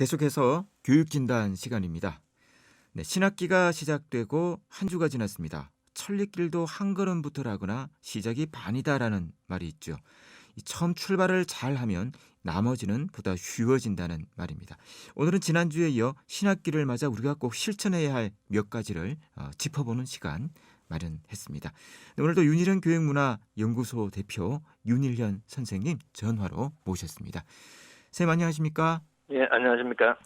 계속해서 교육진단 시간입니다. 네, 신학기가 시작되고 한 주가 지났습니다. 천리길도 한 걸음부터라거나 시작이 반이다라는 말이 있죠. 이 처음 출발을 잘하면 나머지는 보다 쉬워진다는 말입니다. 오늘은 지난주에 이어 신학기를 맞아 우리가 꼭 실천해야 할 몇 가지를 어, 짚어보는 시간 마련했습니다. 네, 오늘도 윤일현 교육문화연구소 대표 윤일현 선생님 전화로 모셨습니다. 선생님 안녕하십니까? 예, 안녕하십니까.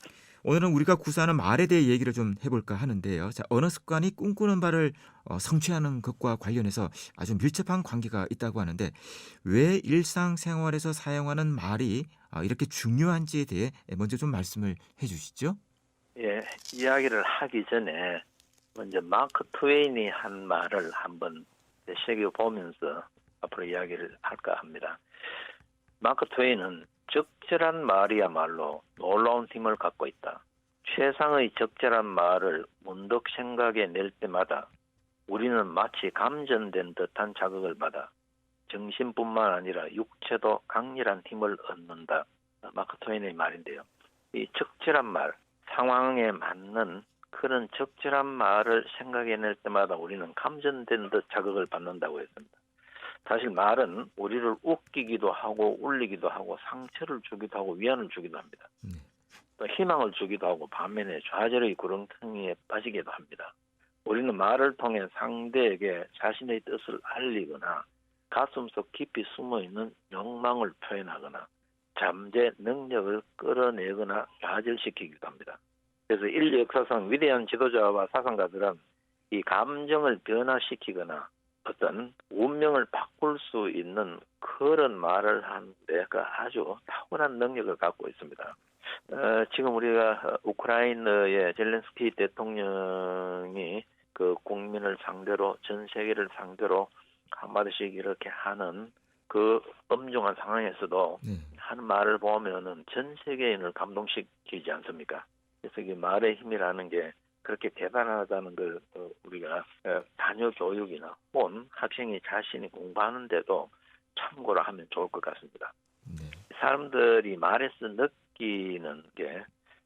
오늘은 우리가 구사하는 말에 대해 얘기를 좀 해볼까 하는데요. 자, 언어 습관이 꿈꾸는 바를 어, 성취하는 것과 관련해서 아주 밀접한 관계가 있다고 하는데 왜 일상생활에서 사용하는 말이 어, 이렇게 중요한지에 대해 먼저 좀 말씀을 해주시죠. 예, 이야기를 하기 전에 먼저 마크 트웨인이 한 말을 한번 새겨 보면서 앞으로 이야기를 할까 합니다. 마크 트웨인은 적절한 말이야말로 놀라운 힘을 갖고 있다. 최상의 적절한 말을 문득 생각해 낼 때마다 우리는 마치 감전된 듯한 자극을 받아 정신뿐만 아니라 육체도 강렬한 힘을 얻는다. 마크 트웨인의 말인데요. 이 적절한 말, 상황에 맞는 그런 적절한 말을 생각해낼 때마다 우리는 감전된 듯 자극을 받는다고 했습니다. 사실 말은 우리를 웃기기도 하고 울리기도 하고 상처를 주기도 하고 위안을 주기도 합니다. 네. 또 희망을 주기도 하고 반면에 좌절의 구렁텅이에 빠지기도 합니다. 우리는 말을 통해 상대에게 자신의 뜻을 알리거나 가슴속 깊이 숨어 있는 욕망을 표현하거나 잠재 능력을 끌어내거나 좌절시키기도 합니다. 그래서 인류 역사상 위대한 지도자와 사상가들은 이 감정을 변화시키거나 어떤 운명을 바꿀 수 있는 그런 말을 하는데 그 아주 탁월한 능력을 갖고 있습니다. 어, 지금 우리가 우크라이나의 젤렌스키 대통령이 그 국민을 상대로 전 세계를 상대로 한마디씩 이렇게 하는 그 엄중한 상황에서도 네. 하는 말을 보면은 전 세계인을 감동시키지 않습니까? 그래서 이 말의 힘이라는 게 그렇게 대단하다는 걸 어, 우리가 어, 자녀 교육이나 혹은 학생이 자신이 공부하는데도 참고를 하면 좋을 것 같습니다. 네. 사람들이 말에서 느끼는 게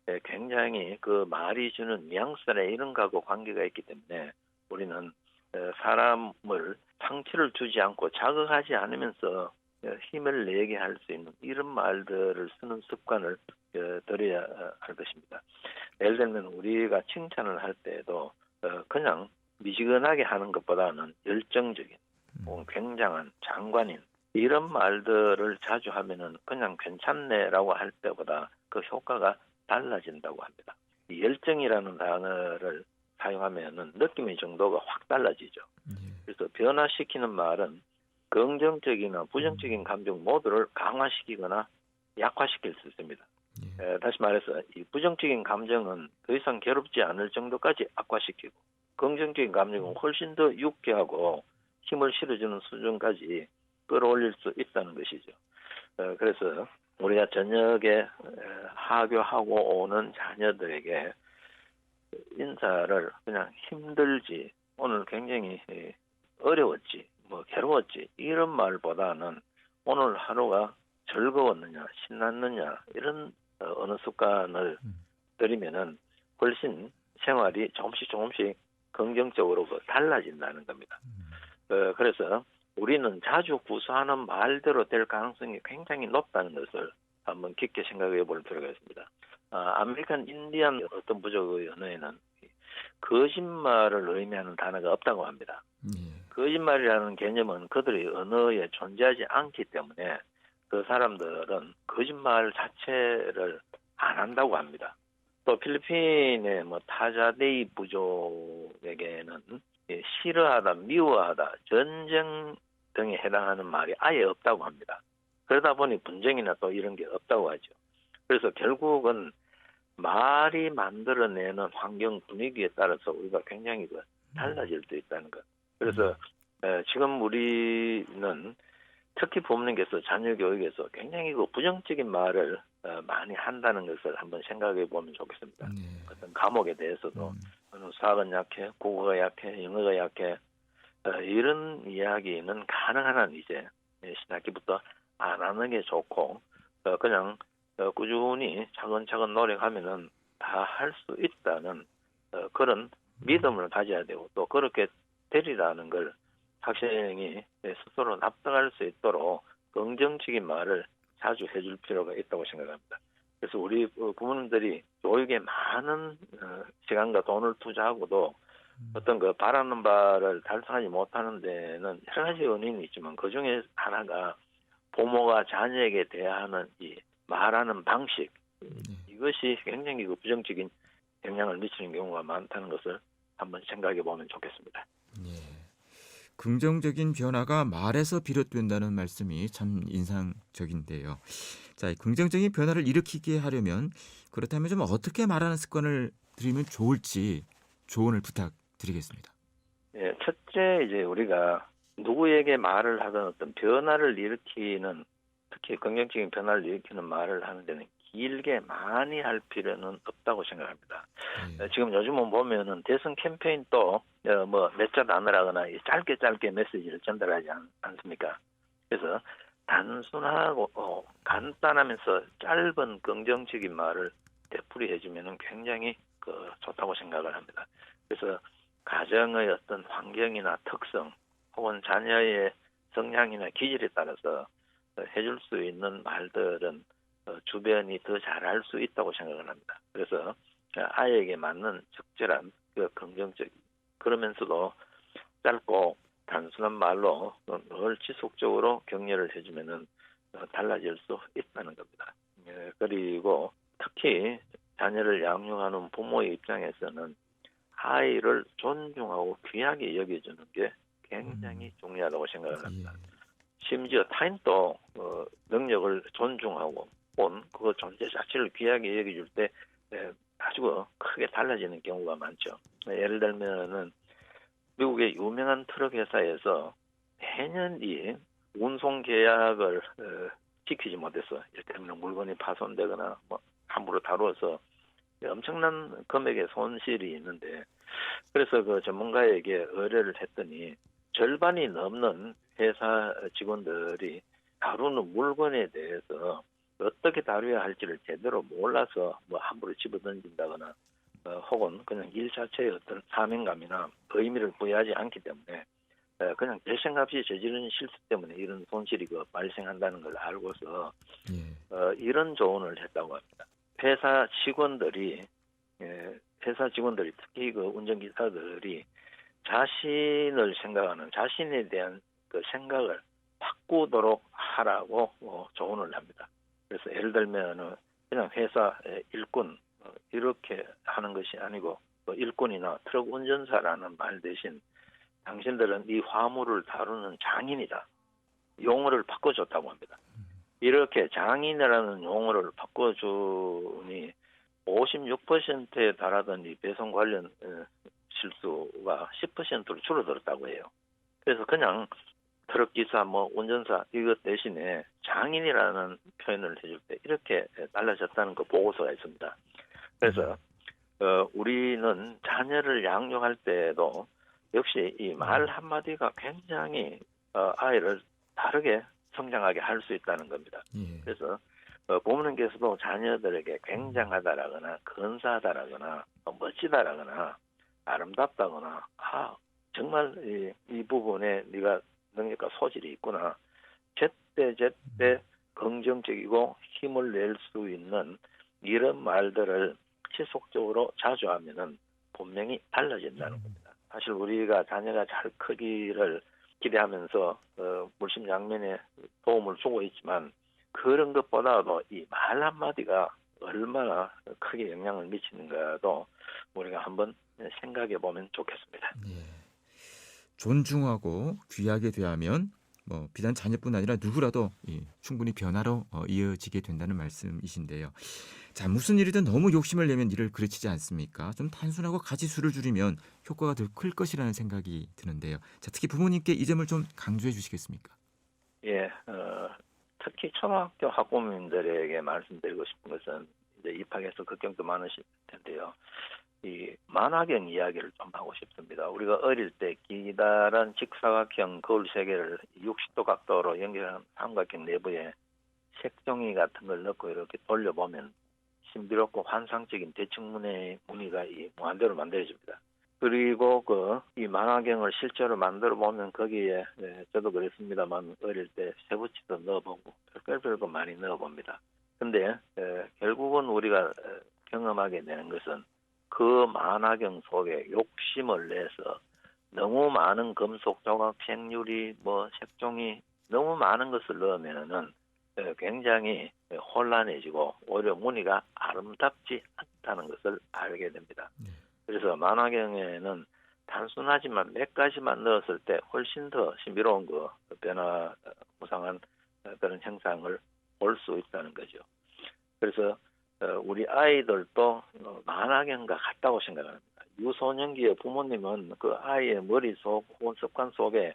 예, 굉장히 그 말이 주는 뉘앙스나 이런 거하고 관계가 있기 때문에 우리는 어, 사람을 상처를 주지 않고 자극하지 않으면서 어, 힘을 내게 할 수 있는 이런 말들을 쓰는 습관을 어, 들여야 어, 할 것입니다. 예를 들면 우리가 칭찬을 할 때에도 어, 그냥 미지근하게 하는 것보다는 열정적인 혹은 굉장한 장관인 이런 말들을 자주 하면은 그냥 괜찮네라고 할 때보다 그 효과가 달라진다고 합니다. 이 열정이라는 단어를 사용하면은 느낌의 정도가 확 달라지죠. 네. 그래서 변화시키는 말은 긍정적이나 부정적인 감정 모두를 강화시키거나 약화시킬 수 있습니다. 예. 에, 다시 말해서 이 부정적인 감정은 더 이상 괴롭지 않을 정도까지 악화시키고 긍정적인 감정은 훨씬 더 유쾌하고 힘을 실어주는 수준까지 끌어올릴 수 있다는 것이죠. 어, 그래서 우리가 저녁에 에, 하교하고 오는 자녀들에게 인사를 그냥 힘들지 오늘 굉장히 에, 어려웠지 뭐 괴로웠지 이런 말보다는 오늘 하루가 즐거웠느냐 신났느냐 이런 어, 어느 습관을 음. 들이면은 훨씬 생활이 조금씩 조금씩 긍정적으로 그 달라진다는 겁니다. 음. 어, 그래서 우리는 자주 구사하는 말대로 될 가능성이 굉장히 높다는 것을 한번 깊게 생각해 볼 필요가 있습니다. 아, 아메리칸 인디안 어떤 부족의 언어에는 거짓말을 의미하는 단어가 없다고 합니다. 예. 거짓말이라는 개념은 그들의 언어에 존재하지 않기 때문에 그 사람들은 거짓말 자체를 안 한다고 합니다. 또 필리핀의 뭐 타자데이 부족에게는 이 싫어하다, 미워하다, 전쟁 등에 해당하는 말이 아예 없다고 합니다. 그러다 보니 분쟁이나 또 이런 게 없다고 하죠. 그래서 결국은 말이 만들어내는 환경 분위기에 따라서 우리가 굉장히 그 달라질 수 있다는 것. 그래서 에, 지금 우리는 특히 법령에서 자녀 교육에서 굉장히 그 부정적인 말을 어, 많이 한다는 것을 한번 생각해 보면 좋겠습니다. 네. 어떤 과목에 대해서도 음. 어느 수학은 약해, 국어가 약해, 영어가 약해 어, 이런 이야기는 가능한 한 이제 신학기부터 안 하는 게 좋고 어, 그냥 어, 꾸준히 차근차근 노력하면은 다 할 수 있다는 어, 그런 믿음을 가져야 되고 또 그렇게 되리라는 걸 학생이 스스로 납득할 수 있도록 긍정적인 말을 자주 해줄 필요가 있다고 생각합니다. 그래서 우리 어, 부모님들이 교육에 많은 어, 시간과 돈을 투자하고도 어떤 그 바라는 바를 달성하지 못하는 데는 여러 가지 원인이 있지만 그 중에 하나가 부모가 자녀에게 대하는 이 말하는 방식 이것이 굉장히 그 부정적인 영향을 미치는 경우가 많다는 것을 한번 생각해 보면 좋겠습니다. 예. 긍정적인 변화가 말에서 비롯된다는 말씀이 참 인상적인데요. 자, 이 긍정적인 변화를 일으키게 하려면 그렇다면 좀 어떻게 말하는 습관을 들이면 좋을지 조언을 부탁드리겠습니다. 예, 첫째 이제 우리가 누구에게 말을 하든 어떤 변화를 일으키는 특히 긍정적인 변화를 일으키는 말을 하는 데는 길게 많이 할 필요는 없다고 생각합니다. 예. 어, 지금 요즘은 보면은 대선 캠페인 또뭐몇 자 단어라거나 이 짧게 짧게 메시지를 전달하지 않, 않습니까? 그래서 단순하고 어, 간단하면서 짧은 긍정적인 말을 되풀이 해주면은 굉장히 그 좋다고 생각을 합니다. 그래서 가정의 어떤 환경이나 특성 혹은 자녀의 성향이나 기질에 따라서 어, 해줄 수 있는 말들은 어, 주변이 더 잘할 수 있다고 생각을 합니다. 그래서 아이에게 맞는 적절한 그 긍정적 그러면서도 짧고 단순한 말로 늘 지속적으로 격려를 해주면은 어, 달라질 수 있다는 겁니다. 예, 그리고 특히 자녀를 양육하는 부모의 입장에서는 아이를 존중하고 귀하게 여겨주는 게 굉장히 중요하다고 생각을 합니다. 예. 심지어 타인도 어, 능력을 존중하고 혹은 그 존재 자체를 귀하게 여겨줄 때 에, 아주 크게 달라지는 경우가 많죠. 예를 들면은 미국의 유명한 트럭 회사에서 매년 이 운송 계약을 어, 지키지 못해서 이를테면 물건이 파손되거나 뭐 함부로 다루어서 엄청난 금액의 손실이 있는데 그래서 그 전문가에게 의뢰를 했더니 절반이 넘는 회사 직원들이 다루는 물건에 대해서 어떻게 다뤄야 할지를 제대로 몰라서 뭐 함부로 집어던진다거나 어, 혹은 그냥 일 자체의 어떤 사명감이나 의미를 부여하지 않기 때문에 어, 그냥 대생각 없이 저지른 실수 때문에 이런 손실이 그 발생한다는 걸 알고서 예. 어, 이런 조언을 했다고 합니다. 회사 직원들이 예, 회사 직원들이 특히 그 운전기사들이 자신을 생각하는 자신에 대한 그 생각을 바꾸도록 하라고 어, 조언을 합니다. 그래서 예를 들면은 그냥 회사 일꾼 어, 이렇게 하는 것이 아니고 뭐 일꾼이나 트럭 운전사라는 말 대신 당신들은 이 화물을 다루는 장인이다. 용어를 바꿔줬다고 합니다. 이렇게 장인이라는 용어를 바꿔주니 56%에 달하던 이 배송 관련 어, 실수가 10%로 줄어들었다고 해요. 그래서 그냥 트럭 기사, 뭐 운전사 이것 대신에 장인이라는 표현을 해줄 때 이렇게 달라졌다는 그 보고서가 있습니다. 그래서 어, 우리는 자녀를 양육할 때도 역시 이 말 한마디가 굉장히 어, 아이를 다르게 성장하게 할 수 있다는 겁니다. 예. 그래서 어, 부모님께서도 자녀들에게 굉장하다라거나 근사하다라거나 어, 멋지다라거나 아름답다거나 아 정말 이, 이 부분에 네가 능력과 소질이 있구나 제때 제때 긍정적이고 힘을 낼 수 있는 이런 말들을 지속적으로 자주 하면은 분명히 달라진다는 겁니다. 사실 우리가 자녀가 잘 크기를 기대하면서 어, 물심양면에 도움을 주고 있지만 그런 것보다도 이 말 한마디가 얼마나 크게 영향을 미치는가도 우리가 한번 생각해 보면 좋겠습니다. 예. 존중하고 귀하게 대하면 뭐 비단 자녀뿐 아니라 누구라도 이 충분히 변화로 어, 이어지게 된다는 말씀이신데요. 자 무슨 일이든 너무 욕심을 내면 일을 그르치지 않습니까? 좀 단순하고 가지수를 줄이면 효과가 더 클 것이라는 생각이 드는데요. 자 특히 부모님께 이 점을 좀 강조해 주시겠습니까? 예, 어, 특히 초등학교 학부모님들에게 말씀드리고 싶은 것은 이제 입학해서 걱정도 많으실 텐데요. 이 만화경 이야기를 좀 하고 싶습니다. 우리가 어릴 때 기다란 직사각형 거울 세 개를 60도 각도로 연결한 삼각형 내부에 색종이 같은 걸 넣고 이렇게 돌려보면 신비롭고 환상적인 대칭문의 무늬가 이 무한대로 만들어집니다. 그리고 그 이 만화경을 실제로 만들어 보면 거기에 네, 저도 그랬습니다만 어릴 때 세부치도 넣어보고 별별거 많이 넣어봅니다. 근데 에, 결국은 우리가 에, 경험하게 되는 것은 그 만화경 속에 욕심을 내서 너무 많은 금속 조각, 생유리, 뭐 색종이 너무 많은 것을 넣으면은 에, 굉장히 에, 혼란해지고 오히려 무늬가 아름답지 않다는 것을 알게 됩니다. 네. 그래서 만화경에는 단순하지만 몇 가지만 넣었을 때 훨씬 더 신비로운 그 변화 무상한 그런 형상을 볼 수 있다는 거죠. 그래서 어, 우리 아이들도 어, 만화경과 같다고 생각합니다. 유소년기의 부모님은 그 아이의 머릿속 혹은 습관 속에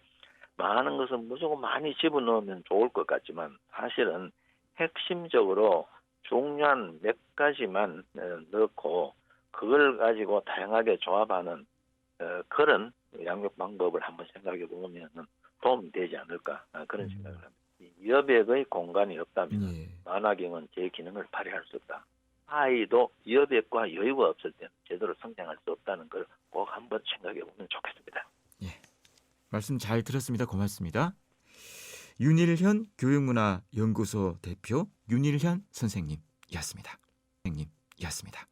많은 것을 무조건 많이 집어넣으면 좋을 것 같지만 사실은 핵심적으로 중요한 몇 가지만 어, 넣고 그걸 가지고 다양하게 조합하는 어, 그런 양육 방법을 한번 생각해 보면 도움이 되지 않을까 아, 그런 음. 생각을 합니다. 이 여백의 공간이 없다면 예. 만화경은 제 기능을 발휘할 수 없다. 아이도 여백과 여유가 없을 때는 제대로 성장할 수 없다는 걸 꼭 한번 생각해 보면 좋겠습니다. 말씀 잘 들었습니다. 고맙습니다. 윤일현 교육문화연구소 대표 윤일현 선생님이었습니다. 선생님이었습니다.